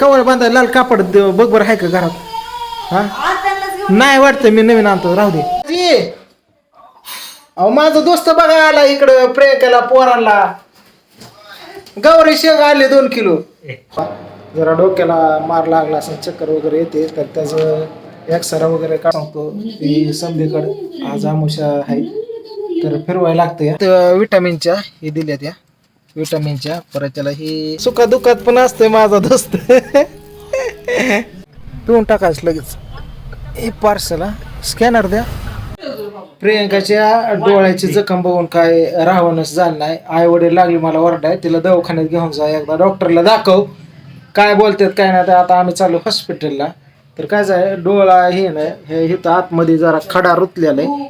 Cover बांधा लाल कापड दे- बघ बरं आहे का घरात? हा? नाही वाटतं मी नवीन आणतो राहू दे. जी, अहो माझा दोस्त बघा आला इकडं प्रियंकाला पोरांना. गौरी शेग आले दोन किलो. जरा डोक्याला मार लागला असं चक्कर वगैरे येते तर त्याचं एक्सरा वगैरे का सांगतो ती संधीकडे आज आमुषा आहे. तर फिरवायला लागते विटामिनच्या हे दिल्या त्या विटामिनच्या परत त्याला ही सुखा दुखात पण असतंय माझा दोस्त. पिऊन टाकायचं लगेच. हे पार्सल स्कॅनर द्या. प्रियंकाच्या डोळ्याची जखम बघून काय राहवणच झालं नाही. आई वडील लागली मला ओरडाय. तिला दवाखान्यात घेऊन जा. एकदा डॉक्टरला दाखव. काय बोलतात काय नाही आता आम्ही चालू हॉस्पिटलला तर काय झालं? डोळा हे नाही. हे इथं आतमध्ये जरा खडा रुतलेला आहे.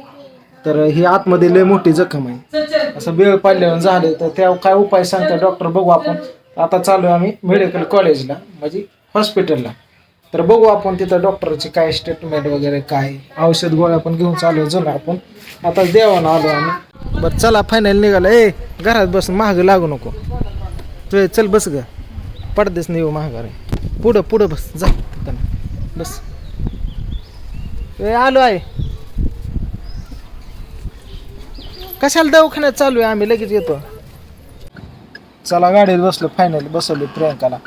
तर ही आतमध्ये लय मोठी जखम आहे. असं बेळ पाडल्यावर झालं तर त्या काय उपाय सांगता डॉक्टर बघू आपण. आता चालू आहे आम्ही मेडिकल कॉलेजला म्हणजे हॉस्पिटलला तर बघू आपण तिथं डॉक्टरची काय स्टेटमेंट वगैरे काय. औषध गोळ्या पण घेऊन चालू आहे आपण. आता देवानं आलो आम्ही. बरं चला फायनल निघाला. ए घरात बसून महाग लागू नको. तू चल बस ग. पडदेस नाही येऊ आहे पुढं पुढं बस जा. बस. ए आलो आहे. कशाला दवाखान्यात चालू आहे? आम्ही लगेच येतो. चला गाडीत बसलो फायनल बसवली प्रियंकाला.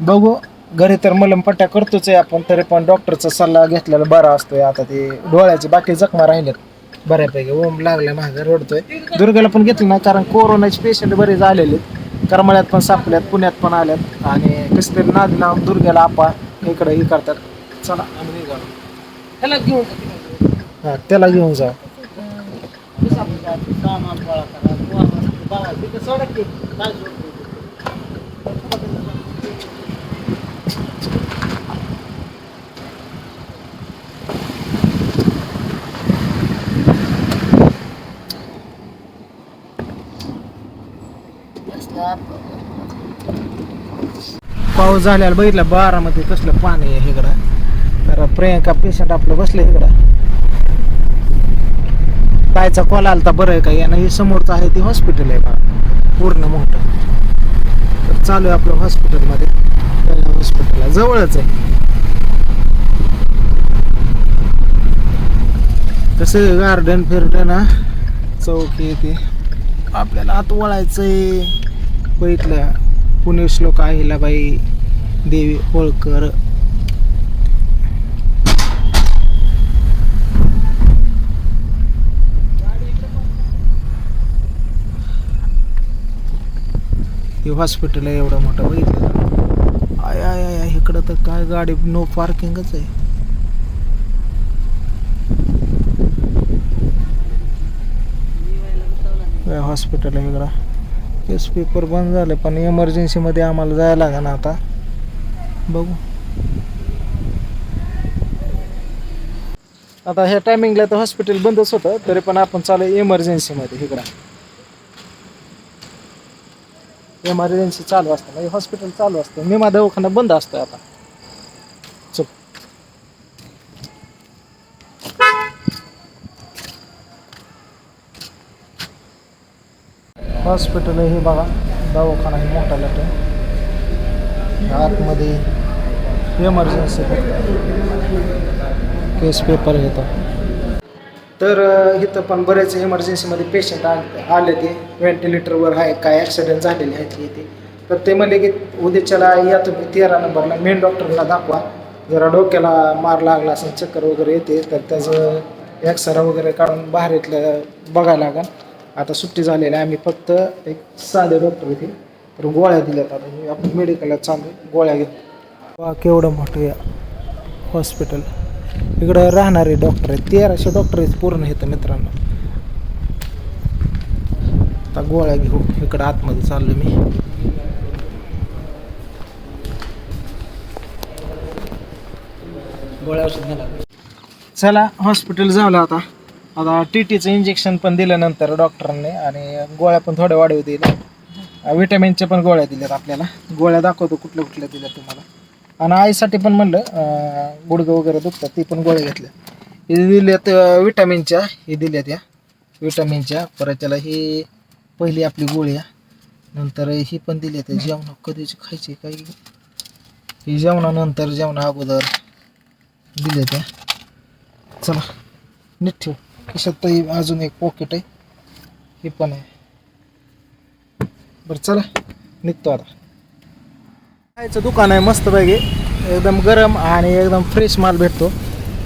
बघू घरी तर मलम पट्ट्या करतोच आहे आपण तरी पण डॉक्टरचा सल्ला घेतलेला बरा असतोय. आता ते डोळ्याचे बाकी जखमा राहिलेत. बऱ्यापैकी ओम लागलाय मागे रडतोय. दुर्गाला पण घेतलं नाही कारण कोरोनाचे पेशंट बरेच आलेले करमाळ्यात पण सापल्यात पुण्यात पण आल्यात आणि कसं तरी नाद लावून दुर्गाला आपा इकडे हे करतात. चला आम्ही निघालो. त्याला घेऊन हा त्याला घेऊन जा. पाऊस झाल्याला बघितलं बारामध्ये कसलं पाणी आहे इकडं. तर प्रियंका पेशंट आपलं बसलं इकडं. कायचा कॉल आलता बरं आहे का? यानं हे समोरचं आहे ते हॉस्पिटल आहे बा. पूर्ण मोठं. तर चालू आहे आपलं हॉस्पिटलमध्ये हॉस्पिटलला जवळच आहे. तसं गार्डन फिरडन चौक चौकी आपल्याला आत वळायचंय. बघितलं. पुणे श्लोक अहिल्याबाई देवी होळकर हे हॉस्पिटल आहे एवढं मोठं बघितलं. आय आय आय आय, इकडं तर काय गाडी नो पार्किंगच आहे. काय हॉस्पिटल आहे वेगळा केस पेपर बंद झाले पण इमर्जन्सीमध्ये आम्हाला जायला लागा ना आता. बघू. आता ह्या टायमिंगला तर हॉस्पिटल बंदच होतं तरी पण आपण चालू इमर्जन्सीमध्ये इकडं. इमर्जन्सी चालू असतं. म्हणजे हॉस्पिटल चालू असतं. मी माझा दवाखाना बंद असतोय आता. चल. हॉस्पिटल हे बघा दवाखाना हे मोठा लट आतमध्ये इमर्जन्सी केस पेपर घेतो तर इथं पण बरेच इमर्जन्सीमध्ये पेशंट आले आले ते. व्हेंटिलेटरवर आहे काय ॲक्सिडेंट झालेले आहेत इथे तर ते म्हणले की उद्याच्याला या तुम्ही तेरा नंबरला मेन डॉक्टरला दाखवा. जरा डोक्याला मार लागला असेल चक्कर वगैरे येते तर त्याचं एक्सरा वगैरे काढून बाहेर इथलं बघायला लागेल आता सुट्टी झालेली आहे आम्ही फक्त एक साधे डॉक्टर इथे तर गोळ्या दिल्यात आता. आपण मेडिकलला चालू गोळ्या घेतो. वा केवढं मोठं या हॉस्पिटल इकडं राहणारे डॉक्टर आहेत. तेराशे डॉक्टर आहेत पूर्ण इथं मित्रांनो. आता गोळ्या घेऊ. इकडं आतमध्ये चाललो मी. गोळ्या औषध घ्यायला चला हॉस्पिटल झालं आता. आता टी टीचं इंजेक्शन पण दिल्यानंतर डॉक्टरांनी आणि गोळ्या पण थोड्या वाढवू दिल्या विटॅमिनच्या पण गोळ्या दिल्यात आपल्याला. गोळ्या दाखवतो कुठल्या कुठल्या दिल्या तुम्हाला. आणि आईसाठी पण म्हणलं गुडघं वगैरे दुखतात ती पण गोळ्या घेतल्या. हे दिल्यात विटॅमिनच्या हे दिल्यात या. विटॅमिनच्या परत त्याला ही पहिली आपली गोळी नंतर ही पण दिली आहे जेवण कधीची खायची काही ही जेवणानंतर जेवणा अगोदर दिले त्या चला नीट ठेव. कशात तर अजून एक पॉकेट आहे. हे पण आहे. बरं चला निघतो आता. खायचं दुकान आहे मस्त पैकी. एकदम गरम आणि एकदम फ्रेश माल भेटतो.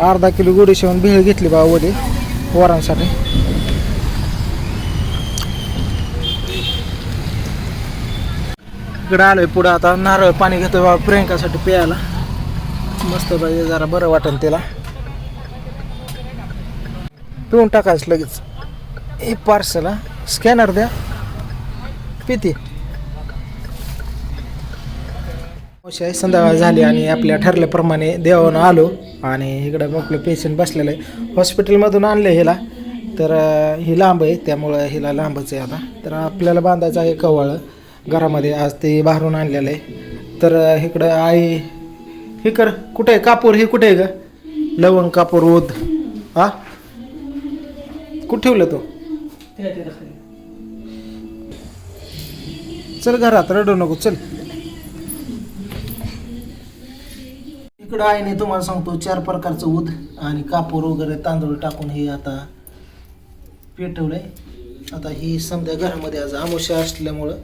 अर्धा किलो गोडी शेवून भेळ घेतली बा वडी वरांसाठी इकडं आलोय पुढं आता नारळ पाणी घेतो बा प्रियंकासाठी प्यायला. मस्त पाहिजे जरा बरं वाटेल त्याला पिऊन टाकायचं लगेच. हे पार्सल स्कॅनर द्या. पिती. आहे संध्याकाळ झाली आणि आपल्या ठरल्याप्रमाणे देवानं आलो आणि इकडं आपलं पेशंट बसलेलं आहे. हॉस्पिटलमधून आणलं हिला. तर ही लांब आहे त्यामुळं हिला लांबच आहे आता. तर आपल्याला बांधायचं आहे कवळ घरामध्ये आज ते बाहेरून आणलेलं आहे. तर इकडं आई हे कर कुठे आहे? कापूर हे कुठे आहे का लवंग कापूर ओध हा कुठे ठेवलं तो? चल घरात रडू नको चल. इकडं आईने तुम्हाला सांगतो. चार प्रकारचं उद आणि कापूर वगैरे तांदूळ टाकून हे आता पेटवलंय आता ही समजा घरामध्ये आज आमुष्या असल्यामुळं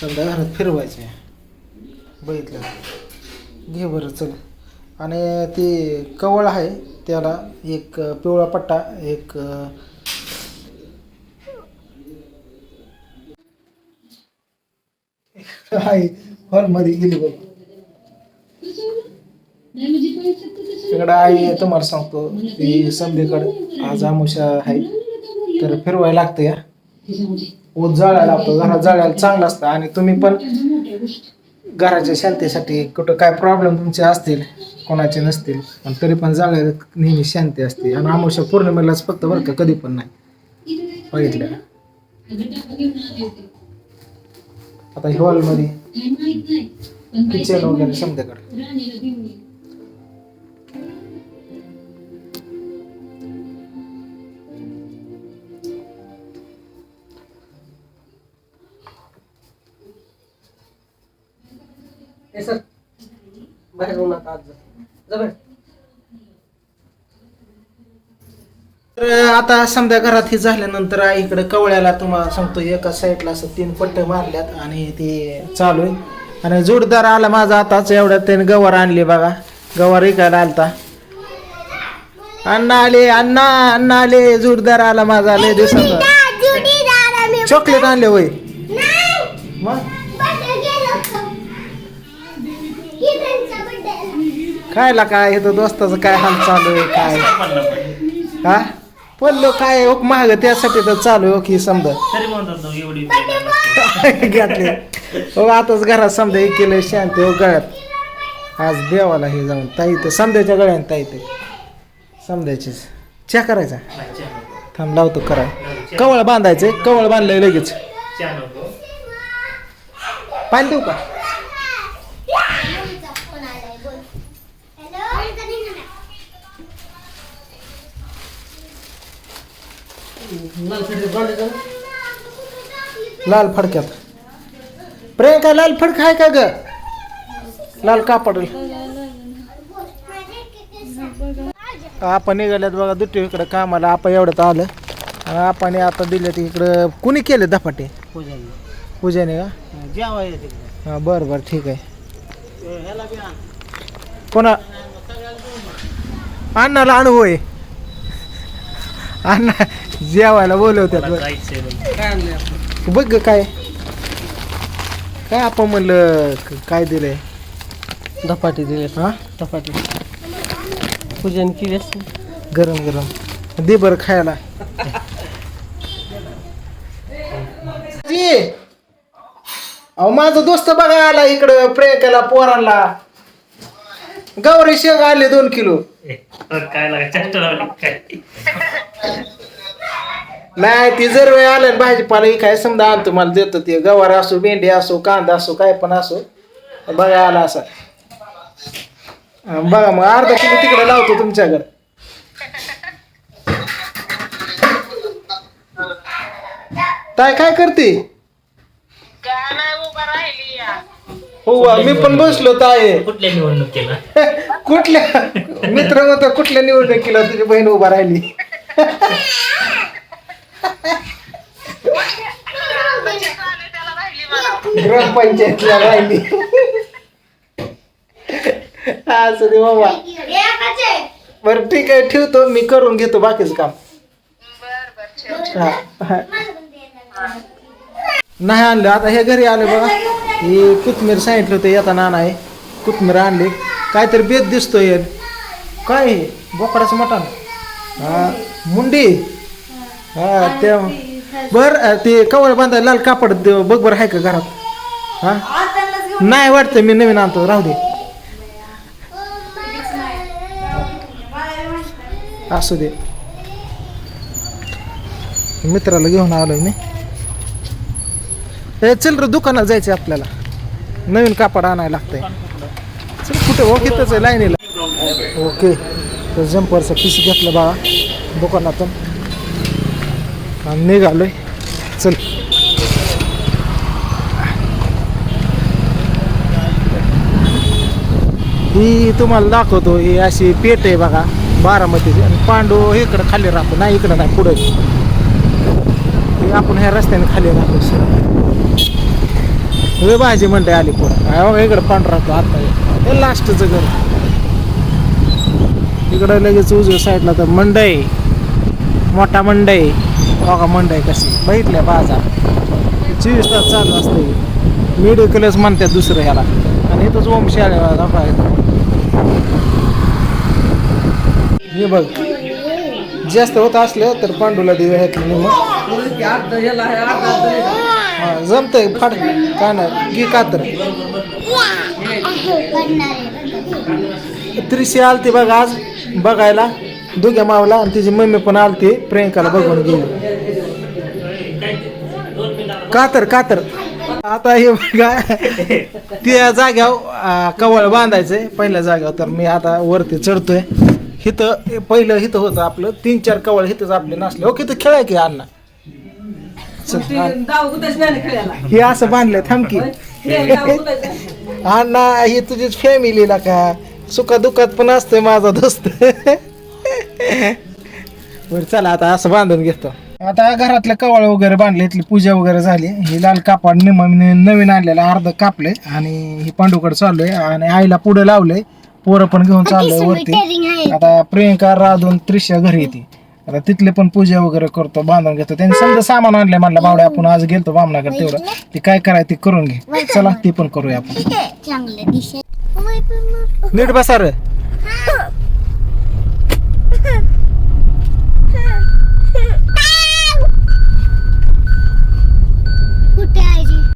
समजा घरात फिरवायचं आहे बघितलं. घे बरं चल. आणि ते कवळ आहे त्याला एक पिवळा पट्टा एक आहे. हॉलमध्ये गेली बघ. तिकडं आई तुम्हाला सांगतो. ती समधीकडे आज आमुषा आहे. तर फिरवायला लागतं या. ऊस जाळायला लागतो. घरात जाळायला चांगलं असतं. आणि तुम्ही पण घराच्या शांतीसाठी कुठं काय प्रॉब्लेम तुमचे असतील कोणाचे नसतील पण तरी पण जाळायला नेहमी शांती असते. आणि आमुषा पौर्णिमेलाच फक्त बरं का कधी पण नाही. बघितलं आता हॉलमध्ये किचन वगैरे समध्याकडे सर बाहेर जाऊ नका आज. जा बाहेर. तर आता समजा घरात हे झाल्यानंतर आई इकडे कवळ्याला तुम्हाला सांगतो एका साईडला असं तीन पट्टे मारल्यात आणि ते चालू आहे. आणि जोडदार आला माझा आताच एवढ्यात त्याने गवार आणली बघा. गवार इकायला आलता. अण्णा आले अण्णा अण्णा आले. जोडदार आला माझा लय दिवसाचा. चॉकलेट आणले होय. मग? खायला काय हे तर दोस्ताचं काय हाल चालू आहे काय? हा? पडलो काय हो महाग त्यासाठी तर चालू आहे हो की समजा. तरी म्हणतात तो एवढी घातले. हो आताच घरात समजा एक केलं शांती हो गळ्यात. आज देवाला हे जाऊन ताई तर समद्याच्या गळ्यात ताई ते. समद्याचीच च्या करायचा? थांब लावतो करा. कवळ बांधायचंय कवळ बांधलंय लगेच. चहा नको. पाणी देऊ का? लाल फडक्यात. प्रियंका लाल फडक आहे का ग? लाल कापड आपण निघाल्यात बघा दुट्टी इकडं कामाला. आपण एवढ्यात आलं. आणि आपण आता दिले ते इकडं कुणी केले धपाटे? पूजाने का? जेवा हां बरं बरं ठीक आहे. कोणा अण्णाला अनुभव आहे अण्णा जेवायला आणलंय आपण बघ ग काय. काय आपण म्हणलं क- काय दिलंय? धपाटे दिले हा? धपाटे. पूजन केली गरम गरम. दे बरं खायला. जी अहो माझा दोस्त बघा आला इकडं प्रियंकाला पोरांना गौरी शेंग आले दोन किलो. काय लागा चष्ट लावली काय? नाही ती जर वेळ आलं भाजीपाला ही काय समजा आणतो मला देतो ते. गवार असो भेंडी असो कांदा असो काय पण असो. बघा आला असा. अं, बघा मग अर्धा किलो तिकडे लावतो तुमच्याकडे. ताय काय करते? हो मी पण बसलो ताये कुठल्या निवडणुकीला? कुठल्या? मित्र होता कुठल्या निवडणुकीला तुझी बहीण उभा राहिली? ग्रामपंचायतला राहिली. असं दे बाबा. बरं ठीक आहे ठेवतो. मी करून घेतो बाकीचं काम. हा. नाही आणलं आता हे घरी आले बघा. हे कोथमीर सांगितलं होतं येताना आहे. कोथमीर आणली. काहीतरी बेत दिसतोय. काय हे? बोकडाचं मटण. हा मुंडी. हा ते बर ते कवळ बांधायला लाल कापड दे- बघ बरं आहे का घरात. हा? नाही वाटतं मी नवीन आणतो राहू दे. असू दे. मित्राला घेऊन आलोय मी. हे चल रे दुकानात जायचं आपल्याला. नवीन कापड आणायला लागतंय. चल कुठे? ओळखीतच आहे लाईनीला. ओके. तर जम्परचा पीस घेतला बाळा दुकानातून. आणि निघालोय. चल. ही तुम्हाला दाखवतो ही अशी पेट आहे बघा बारामतीची. आणि पांडू इकडं खाली राहतो. नाही इकडं नाही पुढे. आपण ह्या रस्त्याने खाली राहतो सर. वे भाजी म्हणते आली पुढं हा बघा इकडं पांढरा राहतो आता हे लास्टचं घर. इकडं लगेच उजव्या साईडला तर मंडई. मोठा मंडई. बघा मंडई कशी. बघितल्या बाजार चोवीस तास चालू असते. मेडिकलच म्हणतात दुसरं ह्याला. आणि इथंच ओम शाळेला हे बघ. जास्त होत असलं तर पांडूला देऊ ह्यातलं मग हा जमतंय फाड काय नाही घे कातर. त्रिशी आलती बघ आज बघायला. दुग्या मावला आणि तिची मम्मी पण आलती. प्रियंकाला बघून गेली कातर कातर. आता हे बघा त्या जाग्यावर कवळ बांधायचंय. पहिल्या जाग्यावर तर मी आता वरती चढतोय. हिथं पहिलं हिथं होतं आपलं. तीन चार कवळ हिथंच आपले नसले. हो, ओके तर खेळाय की अण्णा? हा. हे असं बांधलंय थांबकी अण्णा ही तुझीच फॅमिलीला का? सुखा दुखात पण असतोय माझा दोस्त. बरं चला आता असं बांधून घेतो. आता घरातलं कवळ वगैरे बांधले इथली पूजा वगैरे झाली. ही लाल कापड निम नवीन आणलेलं अर्ध कापले आणि ही पांडूकडे चाललोय आणि आईला पुढे लावलंय. पोरं पण घेऊन चाललोय वरती. आता प्रियंका राधून त्रिशा घरी येते. आता तिथले पण पूजा वगैरे करतो बांधून घेतो. त्यांनी समजा सामान आणले म्हणलं बावडे आपण आज गेलतो बामणाकडे तेवढं. ते काय करायचं ते करून घे. चला ते पण करूया आपण. नीट बसा रे.